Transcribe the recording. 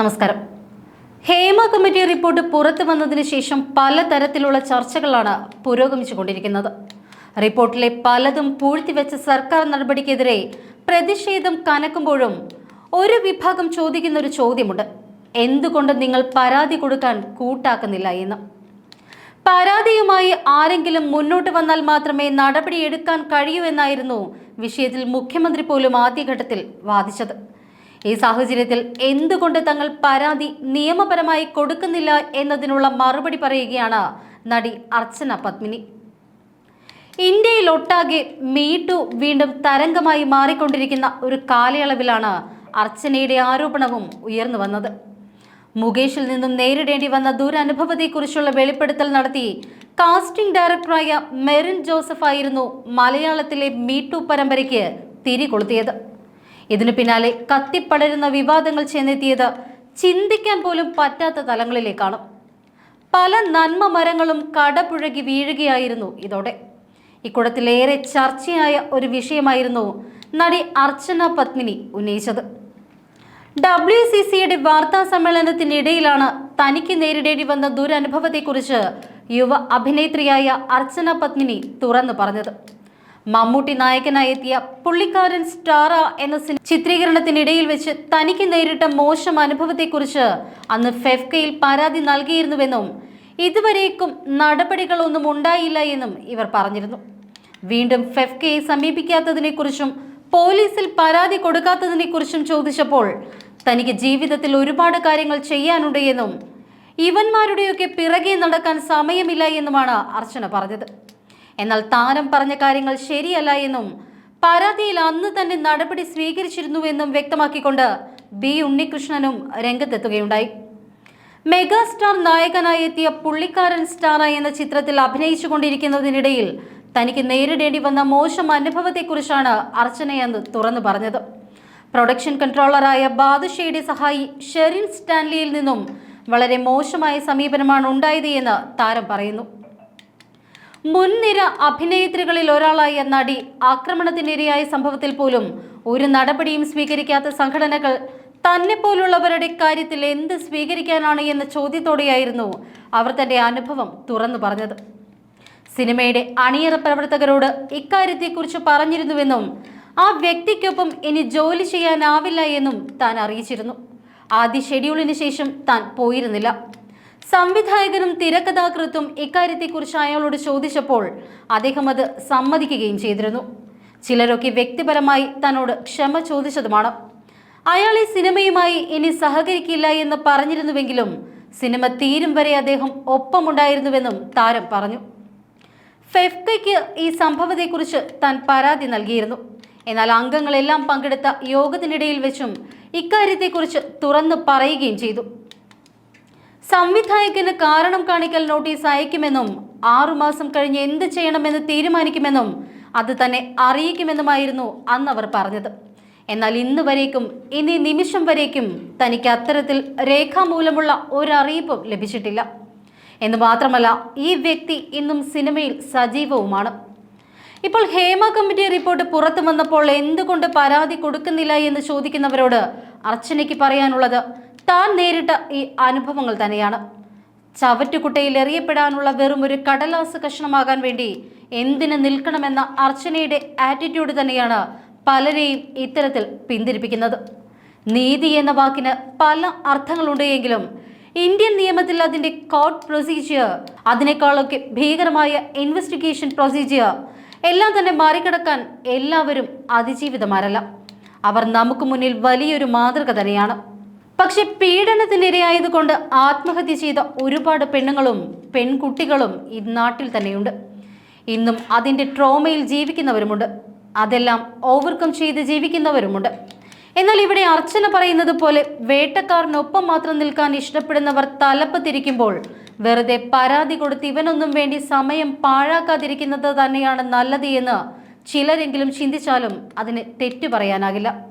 നമസ്കാരം. Hema committee report പുറത്തു വന്നതിന് ശേഷം പലതരത്തിലുള്ള ചർച്ചകളാണ് പുരോഗമിച്ചുകൊണ്ടിരിക്കുന്നത്. റിപ്പോർട്ടിലെ പലതും പൂഴ്ത്തിവെച്ച സർക്കാർ നടപടിക്കെതിരെ പ്രതിഷേധം കനക്കുമ്പോഴും ഒരു വിഭാഗം ചോദിക്കുന്ന ഒരു ചോദ്യമുണ്ട്. എന്തുകൊണ്ട് നിങ്ങൾ പരാതി കൊടുക്കാൻ കൂട്ടാക്കുന്നില്ല എന്ന്. പരാതിയുമായി ആരെങ്കിലും മുന്നോട്ട് വന്നാൽ മാത്രമേ നടപടിയെടുക്കാൻ കഴിയൂ എന്നായിരുന്നു വിഷയത്തിൽ മുഖ്യമന്ത്രി പോലും ആദ്യഘട്ടത്തിൽ വാദിച്ചത്. ഈ സാഹചര്യത്തിൽ എന്തുകൊണ്ട് തങ്ങൾ പരാതി നിയമപരമായി കൊടുക്കുന്നില്ല എന്നതിനുള്ള മറുപടി പറയുകയാണ് നടി അർച്ചന പത്മിനി. ഇന്ത്യയിൽ ഒട്ടാകെ മീട്ടു വീണ്ടും തരംഗമായി മാറിക്കൊണ്ടിരിക്കുന്ന ഒരു കാലയളവിലാണ് അർച്ചനയുടെ ആരോപണവും ഉയർന്നു വന്നത്. മുകേഷിൽ നിന്നും നേരിടേണ്ടി വന്ന ദുരനുഭവത്തെക്കുറിച്ചുള്ള വെളിപ്പെടുത്തൽ നടത്തി കാസ്റ്റിംഗ് ഡയറക്ടറായ മെറിൻ ജോസഫ് ആയിരുന്നു മലയാളത്തിലെ മീട്ടു പരമ്പരയ്ക്ക് തിരികൊളുത്തിയത്. ഇതിനു പിന്നാലെ കത്തിപ്പടരുന്ന വിവാദങ്ങൾ ചെന്നെത്തിയത് ചിന്തിക്കാൻ പോലും പറ്റാത്ത തലങ്ങളിലേക്കാണ്. പല നന്മ മരങ്ങളും കടപുഴകി വീഴുകയായിരുന്നു ഇതോടെ. ഇക്കൂടത്തിലേറെ ചർച്ചയായ ഒരു വിഷയമായിരുന്നു നടി അർച്ചന പത്മിനി ഉന്നയിച്ചത്. ഡബ്ല്യു സി സിയുടെ വാർത്താ സമ്മേളനത്തിനിടയിലാണ് തനിക്ക് നേരിടേണ്ടി വന്ന ദുരനുഭവത്തെക്കുറിച്ച് യുവ അഭിനേത്രിയായ അർച്ചന പത്മിനി തുറന്നു പറഞ്ഞത്. മമ്മൂട്ടി നായകനായി എത്തിയ പുള്ളിക്കാരൻ സ്റ്റാറ എന്ന ചിത്രീകരണത്തിനിടയിൽ വെച്ച് തനിക്ക് നേരിട്ട മോശം അനുഭവത്തെക്കുറിച്ച് അന്ന് ഫെഫ്കയിൽ പരാതി നൽകിയിരുന്നുവെന്നും ഇതുവരേക്കും നടപടികളൊന്നും ഉണ്ടായില്ല എന്നും ഇവർ പറഞ്ഞിരുന്നു. വീണ്ടും ഫെഫ്കയെ സമീപിക്കാത്തതിനെക്കുറിച്ചും പോലീസിൽ പരാതി കൊടുക്കാത്തതിനെക്കുറിച്ചും ചോദിച്ചപ്പോൾ തനിക്ക് ജീവിതത്തിൽ ഒരുപാട് കാര്യങ്ങൾ ചെയ്യാനുണ്ട് എന്നും ഇവന്മാരുടെയൊക്കെ പിറകെ നടക്കാൻ സമയമില്ല എന്നുമാണ് അർച്ചന പറഞ്ഞത്. എന്നാൽ താരം പറഞ്ഞ കാര്യങ്ങൾ ശരിയല്ല എന്നും പരാതിയിൽ അന്ന് തന്നെ നടപടി സ്വീകരിച്ചിരുന്നുവെന്നും വ്യക്തമാക്കിക്കൊണ്ട് ബി ഉണ്ണികൃഷ്ണനും രംഗത്തെത്തുകയുണ്ടായി. മെഗാസ്റ്റാർ നായകനായി എത്തിയ പുള്ളിക്കാരൻ സ്റ്റാർ എന്ന ചിത്രത്തിൽ അഭിനയിച്ചു കൊണ്ടിരിക്കുന്നതിനിടയിൽ തനിക്ക് നേരിടേണ്ടി വന്ന മോശം അനുഭവത്തെക്കുറിച്ചാണ് അർച്ചനയെന്ന് തുറന്നു പറഞ്ഞത്. പ്രൊഡക്ഷൻ കൺട്രോളറായ ബാദുഷയുടെ സഹായി ഷെറിൻ സ്റ്റാൻലിയിൽ നിന്നും വളരെ മോശമായ സമീപനമാണ് ഉണ്ടായത് എന്ന് താരം പറയുന്നു. മുൻനിര അഭിനേത്രികളിൽ ഒരാളായ നടി ആക്രമണത്തിനിരയായ സംഭവത്തിൽ പോലും ഒരു നടപടിയും സ്വീകരിക്കാത്ത സംഘടനകൾ തന്നെ പോലുള്ളവരുടെ കാര്യത്തിൽ എന്ത് സ്വീകരിക്കാനാണ് എന്ന ചോദ്യത്തോടെയായിരുന്നു അവർ തന്റെ അനുഭവം തുറന്നു പറഞ്ഞത്. സിനിമയുടെ അണിയറ പ്രവർത്തകരോട് ഇക്കാര്യത്തെക്കുറിച്ച് പറഞ്ഞിരുന്നുവെന്നും ആ വ്യക്തിക്കൊപ്പം ഇനി ജോലി ചെയ്യാനാവില്ല എന്നും താൻ അറിയിച്ചിരുന്നു. ആദ്യ ഷെഡ്യൂളിന് ശേഷം താൻ പോയിരുന്നില്ല. സംവിധായകനും തിരക്കഥാകൃത്തും ഇക്കാര്യത്തെക്കുറിച്ച് അയാളോട് ചോദിച്ചപ്പോൾ അദ്ദേഹം അത് സമ്മതിക്കുകയും ചെയ്തിരുന്നു. ചിലരൊക്കെ വ്യക്തിപരമായി തന്നോട് ക്ഷമ ചോദിച്ചതുമാണ്. അയാൾ ഈ സിനിമയുമായി ഇനി സഹകരിക്കില്ല എന്ന് പറഞ്ഞിരുന്നുവെങ്കിലും സിനിമ തീരും വരെ അദ്ദേഹം ഒപ്പമുണ്ടായിരുന്നുവെന്നും താരം പറഞ്ഞു. ഫെഫ്കയ്ക്ക് ഈ സംഭവത്തെക്കുറിച്ച് താൻ പരാതി നൽകിയിരുന്നു. എന്നാൽ അംഗങ്ങളെല്ലാം പങ്കെടുത്ത യോഗത്തിനിടയിൽ വെച്ചും ഇക്കാര്യത്തെക്കുറിച്ച് തുറന്നു പറയുകയും ചെയ്തു. സംവിധായകന് കാരണം കാണിക്കൽ നോട്ടീസ് അയക്കുമെന്നും ആറുമാസം കഴിഞ്ഞ് എന്ത് ചെയ്യണമെന്ന് തീരുമാനിക്കുമെന്നും അത് തന്നെ അറിയിക്കുമെന്നുമായിരുന്നു അന്ന് അവർ പറഞ്ഞത്. എന്നാൽ ഇന്ന് വരേക്കും ഇനി നിമിഷം വരേക്കും തനിക്ക് അത്തരത്തിൽ രേഖാമൂലമുള്ള ഒരറിയിപ്പും ലഭിച്ചിട്ടില്ല. എന്ന് മാത്രമല്ല ഈ വ്യക്തി ഇന്നും സിനിമയിൽ സജീവവുമാണ്. ഇപ്പോൾ ഹേമ കമ്മിറ്റി റിപ്പോർട്ട് പുറത്തു വന്നപ്പോൾ എന്തുകൊണ്ട് പരാതി കൊടുക്കുന്നില്ല എന്ന് ചോദിക്കുന്നവരോട് അർച്ചനയ്ക്ക് പറയാനുള്ളത് താൻ നേരിട്ട ഈ അനുഭവങ്ങൾ തന്നെയാണ്. ചവറ്റുകുട്ടയിൽ എറിയപ്പെടാനുള്ള വെറും ഒരു കടലാസ് കഷ്ണമാകാൻ വേണ്ടി എന്തിന് നിൽക്കണമെന്ന അർച്ചനയുടെ ആറ്റിറ്റ്യൂഡ് തന്നെയാണ് പലരെയും ഇത്തരത്തിൽ പിന്തിരിപ്പിക്കുന്നത്. നീതി എന്ന വാക്കിന് പല അർത്ഥങ്ങളുണ്ട് എങ്കിലും ഇന്ത്യൻ നിയമത്തിൽ അതിന്റെ കോർട്ട് പ്രൊസീജിയർ അതിനേക്കാളൊക്കെ ഭീകരമായ ഇൻവെസ്റ്റിഗേഷൻ പ്രൊസീജിയർ എല്ലാം തന്നെ മറികടക്കാൻ എല്ലാവരും അതിജീവിതമാരല്ല. അവർ നമുക്ക് മുന്നിൽ വലിയൊരു മാതൃക തന്നെയാണ്. പക്ഷെ പീഡനത്തിനിരയായതുകൊണ്ട് ആത്മഹത്യ ചെയ്ത ഒരുപാട് പെണ്ണുങ്ങളും പെൺകുട്ടികളും ഈ നാട്ടിൽ തന്നെയുണ്ട്. ഇന്നും അതിന്റെ ട്രോമയിൽ ജീവിക്കുന്നവരുമുണ്ട്. അതെല്ലാം ഓവർകം ചെയ്ത് ജീവിക്കുന്നവരുമുണ്ട്. എന്നാൽ ഇവിടെ അർച്ചന പറയുന്നത് പോലെ വേട്ടക്കാരനൊപ്പം മാത്രം നിൽക്കാൻ ഇഷ്ടപ്പെടുന്നവർ തലപ്പ് തിരിക്കുമ്പോൾ വെറുതെ പരാതി കൊടുത്ത് ഇവനൊന്നും വേണ്ടി സമയം പാഴാക്കാതിരിക്കുന്നത് തന്നെയാണ് നല്ലത് എന്ന് ചിലരെങ്കിലും ചിന്തിച്ചാലും അതിന് തെറ്റു പറയാനാകില്ല.